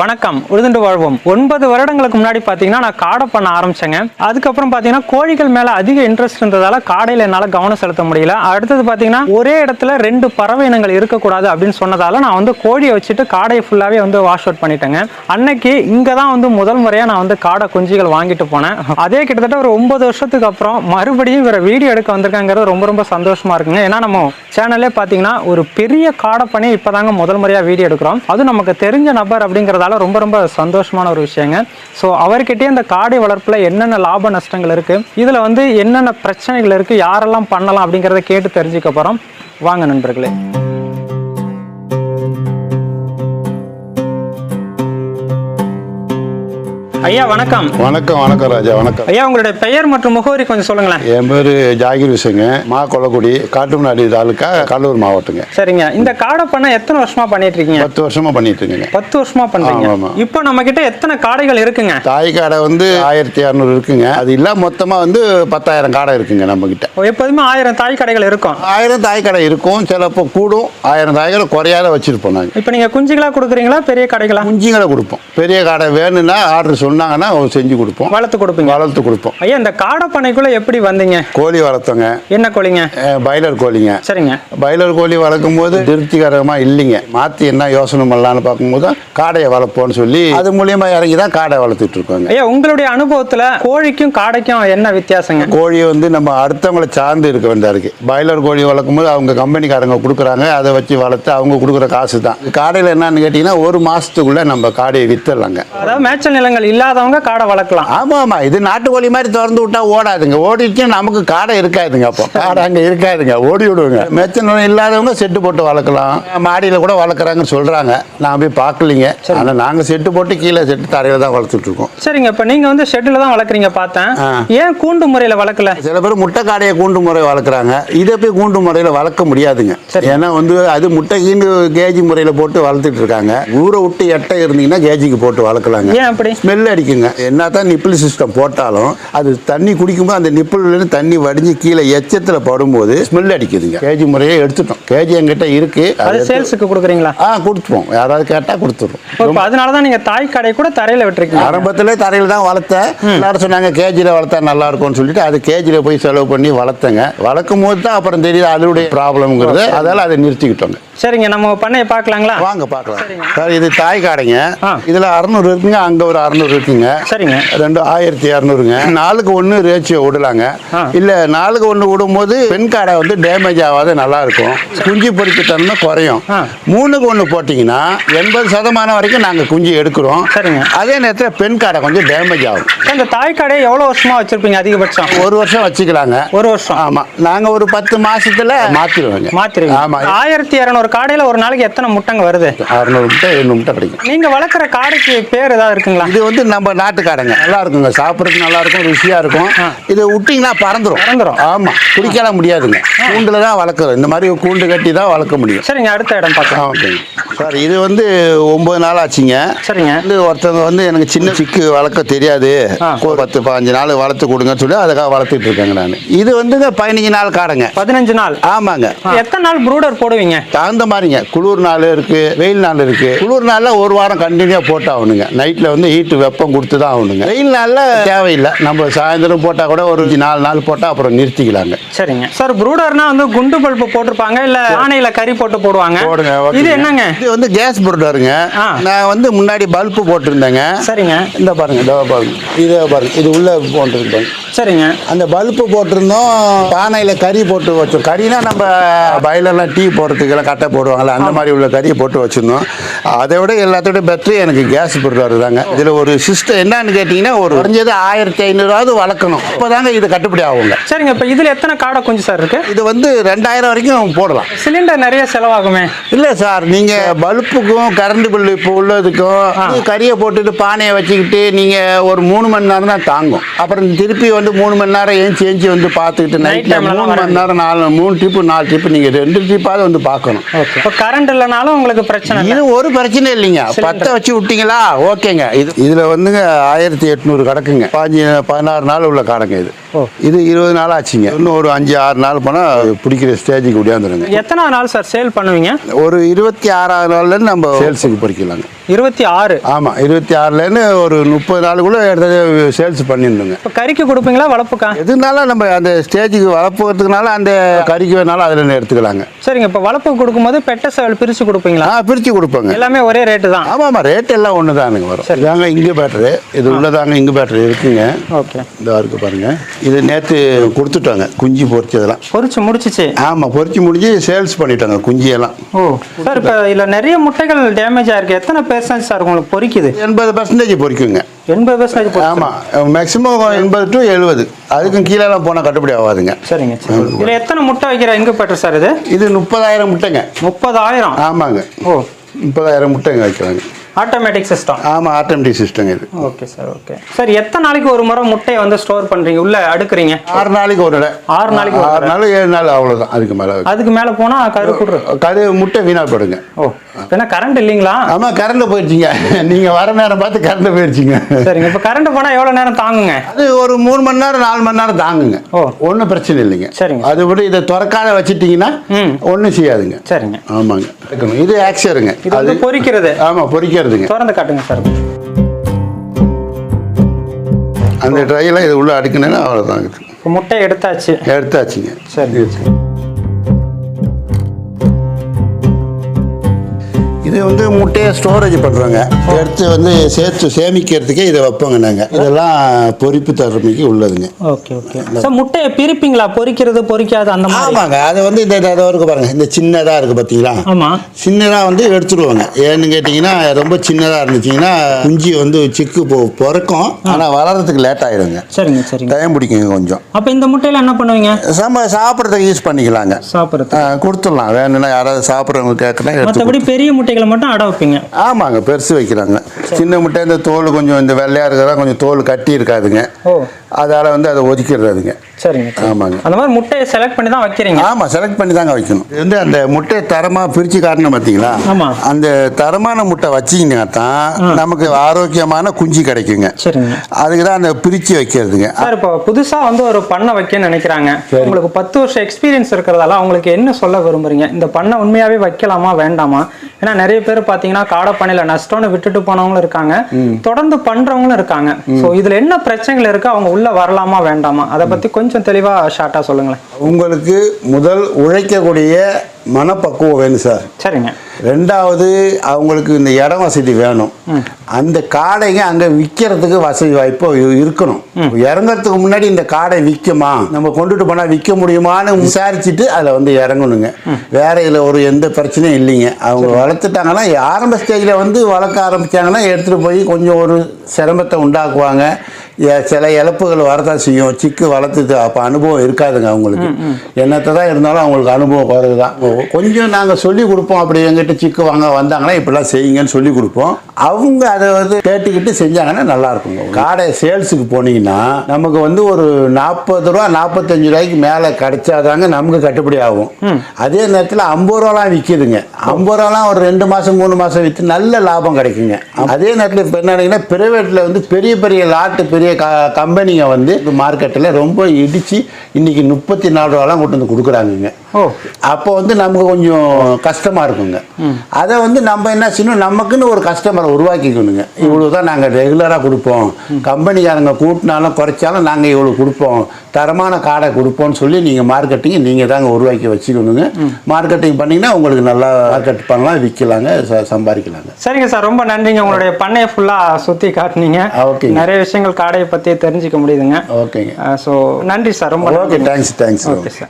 வணக்கம். உழுதுண்டு வாழ்வோம். ஒன்பது வருடங்களுக்கு முன்னாடி பார்த்தீங்கன்னா நான் காடை பண்ண ஆரம்பிச்சேங்க. அதுக்கப்புறம் பார்த்தீங்கன்னா கோழிகள் மேலே அதிக இன்ட்ரெஸ்ட் இருந்ததால் காடையில் என்னால் கவனம் செலுத்த முடியல. அடுத்தது பார்த்தீங்கன்னா ஒரே இடத்துல ரெண்டு பறவை இனங்கள் இருக்கக்கூடாது அப்படின்னு சொன்னதால் நான் வந்து கோழியை வச்சுட்டு காடையை ஃபுல்லாகவே வந்து வாஷ் அவுட் பண்ணிட்டேங்க. அன்னைக்கு இங்கே தான் வந்து முதல் முறையாக நான் வந்து காடை குஞ்சுகள் வாங்கிட்டு போனேன். அதே கிட்டத்தட்ட ஒரு ஒன்பது வருஷத்துக்கு அப்புறம் மறுபடியும் வேறு வீடியோ எடுக்க வந்திருக்காங்கிறது ரொம்ப ரொம்ப சந்தோஷமா இருக்குங்க. ஏன்னா நம்ம சேனல்லே பார்த்தீங்கன்னா ஒரு பெரிய காடை பண்ணி இப்போதாங்க முதல் முறையாக வீடியோ எடுக்கிறோம். அதுவும் நமக்கு தெரிஞ்ச நபர் அப்படிங்கிறதால ரொம்ப ரொம்ப சந்தோஷமான ஒரு விஷயங்க. ஸோ அவர்கிட்டயே இந்த காடை வளர்ப்பில் என்னென்ன லாப நஷ்டங்கள் இருக்குது இதில் வந்து என்னென்ன பிரச்சனைகள் இருக்குது யாரெல்லாம் பண்ணலாம் அப்படிங்கிறத கேட்டு தெரிஞ்சுக்க போகிறோம் வாங்க நண்பர்களே. ஐயா வணக்கம். வணக்கம் வணக்கம் ராஜா வணக்கம். ஐயா உங்களுடைய பெயர் மற்றும் முகவரி கொஞ்சம் சொல்லுங்களேன். என் பேர் ஜாகிர் விசுங்க மா கொல்லக்குடி காட்டுமன்னாடி தாலுக்கா கடலூர் மாவட்டங்க. சரிங்க. இந்த காடை பண்ண எத்தனை வருஷமா பண்ணிட்டு இருக்கீங்க பத்து வருஷமா பண்ணிட்டு இருக்கேங்க பத்து வருஷமா பண்றீங்க. ஆமா. இப்போ நம்ம கிட்ட எத்தனை காடைகள் இருக்குங்க? தாய் காடை வந்து ஆயிரத்தி இரநூறு இருக்குங்க. அது இல்லாம மொத்தமா வந்து பத்தாயிரம் காடை இருக்குங்க நம்ம கிட்ட எப்போதுமே ஆயிரம் தாய் கடைகள் இருக்கும். ஆயிரம் தாய் கடை இருக்கும். சிலப்போ கூடும். ஆயிரம் தாய் கடை குறையாத வச்சிருப்போம் நாங்கள் இப்போ நீங்க குஞ்சுகளா கொடுக்குறீங்களா பெரிய கடைகளா? குஞ்சுங்களை கொடுப்போம். பெரிய காடை வேணும்னா ஆர்டர் சொன்னாங்கன்னா செஞ்சு கொடுப்போம். வளர்த்து கொடுப்பீங்க. வளர்த்து கொடுப்போம். ஐயா இந்த காடை பண்ணைக்குள்ள எப்படி வந்தீங்க? கோழி வளர்த்தோங்க. என்ன கோழிங்க? பாய்லர் கோழிங்க. சரிங்க. பாய்லர் கோழி வளர்க்கும் போது திருப்திகரமா இல்லைங்க. மாத்தி என்ன யோசனை பண்ணலான்னு பார்க்கும்போது காடையை வளர்ப்போம்னு சொல்லி அது மூலியமா இறங்கி தான் காடை வளர்த்துட்டு இருக்கோங்க. ஐயா உங்களுடைய அனுபவத்துல கோழிக்கும் காடைக்கும் என்ன வித்தியாசங்க? கோழியை வந்து நம்ம அடுத்தவங்களை சார்ந்து இருக்க வேண்டியதா இருக்கு பாய்லர் கோழி வளர்க்கும் போது அவங்க கம்பெனிக்காரங்க கொடுக்குறாங்க. அதை வச்சு வளர்த்து அவங்க கொடுக்குற காசு தான். காடையில் என்னன்னு கேட்டிங்கன்னா ஒரு மாசத்துக்குள்ள நம்ம காடையை வித்துடலாங்க. அதாவது மேய்ச்சல் நிலங்கள் இல்லாதவங்க காடை வளர்க்கலாம். ஆமா ஆமா. இது நாட்டுக்கோழி மாதிரி திறந்து விட்டா ஓடாதுங்க. ஓடிச்சுன்னா நமக்கு காடை இருக்காதுங்க அப்போ. காடை அங்க இருக்காதுங்க. ஓடி விடுவோங்க மெச்ச நிலம் இல்லாதவங்க செட்டு போட்டு வளர்க்கலாம். மாடியில கூட வளர்க்குறாங்கன்னு சொல்றாங்க. நான் போய் பார்க்கலிங்க. ஆனா நாங்க செட்டு போட்டு கீழே செட்டு தரையில தான் வளர்த்துட்டு இருக்கோம். சரிங்க. இப்போ நீங்க வந்து ஷெட்டில் தான் வளர்க்குறீங்க பார்த்தேன். ஏன் கூண்டு முறையில வளர்க்கல? சில பேர் முட்டை காடையை கூண்டு முறை வளர்க்குறாங்க. இதை போய் கூண்டு முறையில் வளர்க்க முடியாதுங்க. ஏன்னா வந்து அது முட்டை கீண்டு கேஜி முறையில் போட்டு வளர்த்துட்டு இருக்காங்க. ஊரை விட்டு எட்டை இருந்தீங்கன்னா கேஜிக்கு போட்டு வளர்க்கலாங்க. ஏன் அப்படி? ஸ்மெல் அடிக்குங்க. என்ன தான் நிப்பிள் சிஸ்டம் போட்டாலும் அது தண்ணி குடிக்கும்போது அந்த நிப்பிள்லேருந்து தண்ணி வடிஞ்சு கீழே எச்சத்தில் படும்போது ஸ்மெல் அடிக்குதுங்க. கேஜி முறையே எடுத்துட்டோம். கேஜி எங்கிட்ட இருக்கு. அது சேல்ஸுக்கு கொடுக்குறீங்களா? ஆ கொடுத்துப்போம் யாராவது கேட்டால் கொடுத்துருவோம். இப்போ அதனால தான் நீங்க தாய் கடை கூட தரையில விட்டுருக்கீங்க. ஆரம்பத்துல தரையில் தான் வளர்த்தேன். எல்லாரும் சொன்னாங்க கேஜியில் வளர்த்தா நல்லா இருக்கும்னு சொல்லிட்டு அது கேஜியில் போய் செலவு பண்ணி வளர்த்தேங்க. வளர்க்கும் போது தான் அப்புறம் தெரியுது அதனுடைய ப்ராப்ளம்ங்கிறது அதால அதை நிறுத்திக்கிட்டோங்க. சரிங்க நம்ம பண்ணையை பார்க்கலாங்களா? வாங்க பார்க்கலாம். சார் இது தாய் காடைங்க. இதுல அறநூறு இருக்குங்க அங்க ஒரு அறநூறு இருக்குங்க. சரிங்க. ரெண்டு ஆயிரத்தி இரநூறுங்க நாலுக்கு ஒன்று ரேச்சியோ விடலாங்க. இல்ல நாலுக்கு ஒன்று விடும்போது பெண் காடை வந்து டேமேஜ் ஆகாத நல்லா இருக்கும். குஞ்சு தன்மை குறையும். மூணுக்கு ஒன்று போட்டிங்கன்னா எண்பது சதமானம் வரைக்கும் நாங்கள் குஞ்சு எடுக்கிறோம். சரிங்க. அதே நேரத்தில் பெண் காடை கொஞ்சம் டேமேஜ் ஆகும். இந்த தாய் கடையை எவ்வளவு வருஷமா வச்சிருப்பீங்க அதிகபட்சம்? ஒரு வருஷம் வச்சுக்கலாங்க. ஒரு வருஷம். ஆமா. நாங்க ஒரு பத்து மாசத்துல மாத்திருவோங்க. மாத்திருங்க ஆமா. ஆயிரத்தி இரநூறு காடையில ஒரு நாளைக்கு எத்தனை முட்டைங்க வருது? அறுநூறு முட்டை எழுநூறு முட்டை கிடைக்கும். நீங்க வளர்க்குற காடைக்கு பேர் ஏதாவது இருக்குங்களா? இது வந்து நம்ம நாட்டு காடைங்க நல்லா இருக்குங்க சாப்பிட்றதுக்கு நல்லா இருக்கும் ருசியா இருக்கும். இது விட்டிங்கன்னா பறந்துரும். பறந்துரும். ஆமா. குடிக்கலாம் முடியாதுங்க. கூண்டுல தான் வளர்க்குறோம் இந்த மாதிரி கூண்டு கட்டி தான் வளர்க்க முடியும். சரிங்க அடுத்த இடம் பார்க்கலாம். ஓகேங்க. சார் இது வந்து ஒன்பது நாள் ஆச்சுங்க. சரிங்க. வந்து ஒருத்தவங்க வந்து எனக்கு சின்ன சிக்கு வளர்க்க தெரியாது. ஆ. ஒரு பத்து பதினஞ்சு நாள் வளர்த்து கொடுங்கன்னு சொல்லி அதுக்காக வளர்த்துட்டு இருக்கேங்க நான். இது வந்துங்க பதினஞ்சு நாள் காடைங்க. பதினஞ்சு நாள்? ஆமாங்க. எத்தனை நாள் ப்ரூடர் போடுவீங்க? தகுந்த மாதிரிங்க. குளிர் நாள் இருக்கு வெயில் நாள் இருக்கு. குளிர் நாள்ல ஒரு வாரம் கண்டினியூ போட்டு ஆகணுங்க நைட்ல வந்து ஹீட் வெப்பம் கொடுத்து தான் ஆகணுங்க. வெயில் நாள்ல தேவையில்லை. நம்ம சாயந்தரம் போட்டா கூட ஒரு நாலு நாள் போட்டா அப்புறம் நிறுத்திக்கலாங்க. சரிங்க. சார் ப்ரூடர்னா வந்து குண்டு பல்பு போட்டிருப்பாங்க இல்ல ஆணையில கறி போட்டு போடுவாங்க? போடுங்க இது. என்னங்க? இது வந்து கேஸ் புரோட்டருங்க ஆ. நான் வந்து முன்னாடி பல்பு போட்டிருந்தேங்க. சரிங்க. இந்த பாருங்க இதோ பாருங்க. இதோ பாருங்க இது உள்ள போட்டிருக்கேன் சரிங்க. அந்த பல்பு போட்டிருந்தோம் பானையில் கறி போட்டு வச்சோம். கறினா நம்ம வயலெல்லாம் டீ போடுறதுக்கெல்லாம் கட்டை போடுவாங்கல்ல அந்த மாதிரி உள்ள கறியை போட்டு வச்சுருந்தோம். அதை விட எல்லாத்தோட பெட்ரு எனக்கு கேஸ் போடுறாரு தாங்க. இதில் ஒரு சிஸ்டம் என்னன்னு கேட்டிங்கன்னா ஒரு குறைஞ்சது ஆயிரத்தி ஐநூறுவாவது வளர்க்கணும். அப்போ தாங்க இது கட்டுப்படி ஆகுங்க. சரிங்க இப்ப இதுல எத்தனை காடை குஞ்சு சார் இருக்கு? இது வந்து ரெண்டாயிரம் வரைக்கும் போடலாம். சிலிண்டர் நிறைய செலவாகுமே. இல்லை சார் நீங்கள் பல்புக்கும் கரண்ட் பில்லு இப்போ உள்ளதுக்கும் கறியை போட்டுட்டு பானையை வச்சுக்கிட்டு நீங்கள் ஒரு மூணு மணி நேரம் தான் தாங்கும். அப்புறம் திருப்பி வந்து மூணு மணி நேரம் ஏஞ்சி ஏஞ்சி வந்து பார்த்துக்கிட்டு நைட்டில் மூணு மணி நேரம் நாலு மூணு ட்ரிப்பு நாலு ட்ரிப்பு நீங்கள் ரெண்டு ட்ரிப்பாவது வந்து பார்க்கணும். இப்போ கரண்ட் இல்லைனாலும் உங்களுக்கு பிரச்சனை இல்லை. இது ஒரு பிரச்சனை இல்லைங்க. பத்த வச்சு விட்டீங்களா? ஓகேங்க. இது இதுல வந்துங்க ஆயிரத்தி எட்நூறு கிடக்குங்க. பாஞ்சு பதினாறு நாள் உள்ள கணக்கு இது. இது இருபது நாள் ஆச்சுங்க. இன்னும் ஒரு அஞ்சு ஆறு நாள் போனால் பிடிக்கிற ஸ்டேஜுக்கு முடியாந்துருங்க எத்தனை நாள் சார் சேல் பண்ணுவீங்க? ஒரு இருபத்தி ஆறாவது அதனால நம்ம சேல்ஸுக்கு பொறிக்கலாங்க இருபத்தி ஆறு. ஆமாம் இருபத்தி ஆறுலேருந்து ஒரு முப்பது நாளுக்குள்ளே எடுத்து சேல்ஸ் பண்ணிடணுங்க. இப்போ கறிக்கு கொடுப்பீங்களா வளர்ப்புக்கா? எதுனாலும் நம்ம அந்த ஸ்டேஜுக்கு வளர்ப்புறதுக்குனால அந்த கறிக்கு வேணாலும் அதில் எடுத்துக்கலாங்க. சரிங்க இப்போ வளர்ப்பு கொடுக்கும்போது பெட்ட சேவல் பிரித்து கொடுப்பீங்களா? ஆ பிரித்து கொடுப்போங்க. எல்லாமே ஒரே ரேட்டு தான். ஆமாம் ஆமாம் ரேட் எல்லாம் ஒன்று தானுங்க வரும். சரி. இதாங்க இங்கு பேட்டரு இது உள்ளதாங்க இங்கு பேட்டரி இருக்குங்க. ஓகே. இந்த இருக்கு பாருங்க. இது நேற்று கொடுத்துட்டாங்க குஞ்சு பொரிச்சதெல்லாம். பொரிச்சு முடிச்சிச்சு? ஆமாம் பொரிச்சு முடிஞ்சு சேல்ஸ் பண்ணிட்டாங்க குஞ்சியெல்லாம் ஓ சார் இப்போ இதில் நிறைய முட்டைகள் டேமேஜ் ஆயிருக்கு எத்தனை பெர்சன்ட் சார் உங்களுக்கு பொரிக்குது எண்பது பர்சன்டேஜ் பொரிக்குங்க எண்பது பெர்சன்டேஜ் ஆமாம் மேக்ஸிமம் எண்பது டு எழுபது அதுக்கும் கீழெல்லாம் போனால் கட்டுப்படி ஆகாதுங்க. சரிங்க சரி. இதில் எத்தனை முட்டை வைக்கிற எங்கே பெட்டர் சார் இது? இது முப்பதாயிரம் முட்டைங்க. முப்பதாயிரம்? ஆமாங்க. ஓ. முப்பதாயிரம் முட்டைங்க வைக்கலாங்க ஆட்டோமேட்டிக் சிஸ்டம் ஆமாம் ஆட்டோமேட்டிக் சிஸ்டங்க இது. Okay sir okay. சார் எத்தனை நாளைக்கு ஒரு முறை முட்டையை வந்து ஸ்டோர் பண்றீங்க? உள்ள அடுக்குறீங்க? ஆறு நாளைக்கு ஒரு இடம் ஆறு நாளைக்கு ஆறு நாள் ஏழு நாள் அவ்வளோதான் அதுக்கு மேலே அதுக்கு மேல போனா கருப்புடு கரு முட்டை வீணாக போடுங்க ஓ. ஏன்னா கரண்ட் இல்லைங்களா? ஆமாம் கரண்ட் போயிடுச்சிங்க. நீங்கள் வர நேரம் பார்த்து கரண்ட் போயிடுச்சிங்க. சரிங்க இப்போ கரண்ட் போனா எவ்வளவு நேரம் தாங்குங்க? அது ஒரு மூணு மணி நேரம் நாலு மணி நேரம் தாங்குங்க. ஓ. ஒன்றும் பிரச்சனை இல்லைங்க. சரிங்க. அது விட இதை திறக்காத வச்சிட்டிங்கன்னா ம். ஒன்றும் செய்யாதுங்க. சரிங்க. ஆமாங்க. இருக்கணும். இது ஆக்சருங்க இது வந்து பொரிக்கிறது ஆமாம் பொரிக்கிறதுங்க திறந்து காட்டுங்க சார். அந்த ட்ரையில் இது உள்ள அடுக்குனேன்னா அவ்வளோதான் இப்போ முட்டை எடுத்தாச்சு. எடுத்தாச்சுங்க. சரி. வந்து முட்டையை ஸ்டோரேஜ் பண்ணுறோங்க எடுத்து வந்து சேர்த்து சேமிக்கிறதுக்கே இதை வைப்போங்க நாங்கள் இதெல்லாம் பொரிப்பு தரமைக்கு உள்ளதுங்க. Okay okay. சார் முட்டையை பிரிப்பீங்களா? பொரிக்கிறது பொரிக்காது அந்த மாதிரி? ஆமாங்க. அது வந்து இந்த இதை இருக்கு பாருங்க. இந்த சின்னதாக இருக்குது பார்த்தீங்களா ஆமா. சின்னதாக வந்து எடுத்துருவாங்க ஏன்னு கேட்டிங்கன்னா ரொம்ப சின்னதாக இருந்துச்சிங்கன்னா குஞ்சு வந்து சிக்கு பொ பிறக்கும். ஆனால் வளர்கிறதுக்கு லேட் ஆகிடுங்க சரிங்க சரிங்க. டைம் பிடிக்குங்க கொஞ்சம். அப்போ இந்த முட்டையில என்ன பண்ணுவீங்க? நம்ம சாப்பிட்றதுக்கு யூஸ் பண்ணிக்கலாங்க. சாப்பிட்றது கொடுத்துடலாம். வேணும்னா யாராவது சாப்பிட்றவங்க கேட்கலாம் மற்றபடி பெரிய முட்டைகளை மட்டும் அடை வைப்பீங்க. ஆமாங்க பெருசு வைக்கிறாங்க. சின்ன முட்டை இந்த தோல் கொஞ்சம் இந்த வெள்ளையாக இருக்கிறதா கொஞ்சம் தோல் கட்டி இருக்காதுங்க. அதால் வந்து அதை ஒதுக்கிடுறதுங்க. சரிங்க சரி. ஆமாங்க. அந்த மாதிரி முட்டையை செலக்ட் பண்ணி தான் வைக்கிறீங்க. ஆமாம் செலக்ட் பண்ணி தாங்க வைக்கணும். இது வந்து அந்த முட்டையை தரமாக பிரித்து காட்டணும் பார்த்தீங்களா ஆமா. அந்த தரமான முட்டை வச்சிங்கன்னா தான் நமக்கு ஆரோக்கியமான குஞ்சு கிடைக்குங்க. சரிங்க. அதுக்கு தான் அந்த பிரித்து வைக்கிறதுங்க. சார் இப்போ புதுசா வந்து ஒரு பண்ணை வைக்கணும்னு நினைக்கிறாங்க. உங்களுக்கு பத்து வருஷம் எக்ஸ்பீரியன்ஸ் இருக்கிறதால அவங்களுக்கு என்ன சொல்ல விரும்புறீங்க? இந்த பண்ணை உண்மையாவே வைக்கலாமா வேண்டாமா? ஏன்னா நிறைய பேர் பாத்தீங்கன்னா காடை பண்ணையில நஷ்டம்னு விட்டுட்டு போனவங்களும் இருக்காங்க. தொடர்ந்து பண்றவங்களும் இருக்காங்க. ஸோ இதுல என்ன பிரச்சனைகள் இருக்கு? அவங்க உள்ள வரலாமா வேண்டாமா? அதை பத்தி கொஞ்சம் தெளிவா ஷார்ட்டா சொல்லுங்களேன். உங்களுக்கு முதல் உழைக்கக்கூடிய மனப்பக்குவம் வேணும் சார். சரிங்க. ரெண்டாவது அவங்களுக்கு இந்த இடம் வசதி வேணும். அந்த காடைங்க அங்கே விற்கிறதுக்கு வசதி வாய்ப்பு இருக்கணும். இறங்குறதுக்கு முன்னாடி இந்த காடை விற்குமா நம்ம கொண்டுட்டு போனால் விற்க முடியுமான்னு விசாரிச்சுட்டு அதில் வந்து இறங்கணுங்க. வேற இதில் ஒரு எந்த பிரச்சனையும் இல்லைங்க. அவங்க வளர்த்துட்டாங்கன்னா ஆரம்ப ஸ்டேஜில் வந்து வளர்க்க ஆரம்பிச்சாங்கன்னா எடுத்துகிட்டு போய் கொஞ்சம் ஒரு சிரமத்தை உண்டாக்குவாங்க. சில இழப்புகள் வரதான் செய்யும். சிக்கு வளர்த்துது அப்போ அனுபவம் இருக்காதுங்க அவங்களுக்கு. என்னத்தை தான் இருந்தாலும் அவங்களுக்கு அனுபவம் குறைவு தான் கொஞ்சம் நாங்கள் சொல்லி கொடுப்போம். அப்படி எங்கிட்ட சிக்கு வாங்க வந்தாங்கன்னா இப்படிலாம் செய்யுங்கன்னு சொல்லி கொடுப்போம். அவங்க அதை வந்து கேட்டுக்கிட்டு செஞ்சாங்கன்னா நல்லா இருக்குங்க. காடை சேல்ஸுக்கு போனீங்கன்னா நமக்கு வந்து ஒரு நாற்பது ரூபா நாற்பத்தஞ்சு ரூபாய்க்கு மேலே கிடைச்சாதாங்க நமக்கு கட்டுப்படி ஆகும். அதே நேரத்தில் ஐம்பது ரூபாலாம் விற்கிதுங்க ஐம்பது ரூபாலாம் ஒரு ரெண்டு மாதம் மூணு மாதம் விற்று நல்ல லாபம் கிடைக்குங்க. அதே நேரத்தில் இப்போ என்னன்னா பிரைவேட்டில் வந்து பெரிய பெரிய லாட்டு பெரிய க கம்பெனிங்க வந்து மார்க்கெட்டில் ரொம்ப இடித்து இன்னைக்கு முப்பத்தி நாலு ரூபாலாம் கொண்டு வந்து கொடுக்குறாங்கங்க. அப்போ வந்து நமக்கு கொஞ்சம் கஷ்டமாக இருக்குங்க. அதை வந்து நம்ம என்ன செய்யணும்? நமக்குன்னு ஒரு கஸ்டமரை உருவாக்கிக்கணுங்க. இவ்வளோ தான் நாங்கள் ரெகுலராக கொடுப்போம். கம்பெனிக்காரங்க கூட்டினாலும் குறைச்சாலும் நாங்கள் இவ்வளோ கொடுப்போம். தரமான காடை கொடுப்போம்னு சொல்லி நீங்கள் மார்க்கெட்டிங் நீங்கள் தாங்க உருவாக்கி வச்சுக்கணுங்க. மார்க்கெட்டிங் பண்ணிங்கன்னா உங்களுக்கு நல்லா மார்க்கெட் பண்ணலாம் விற்கலாங்க சம்பாதிக்கலாங்க. சரிங்க சார். ரொம்ப நன்றிங்க. உங்களுடைய பண்ணையை ஃபுல்லா சுத்தி காட்டுனீங்க. ஓகேங்க. நிறைய விஷயங்கள் காடையை பத்தி தெரிஞ்சுக்க முடியுதுங்க. ஓகேங்க ஸோ நன்றி சார். ரொம்ப okay thanks thanks okay sir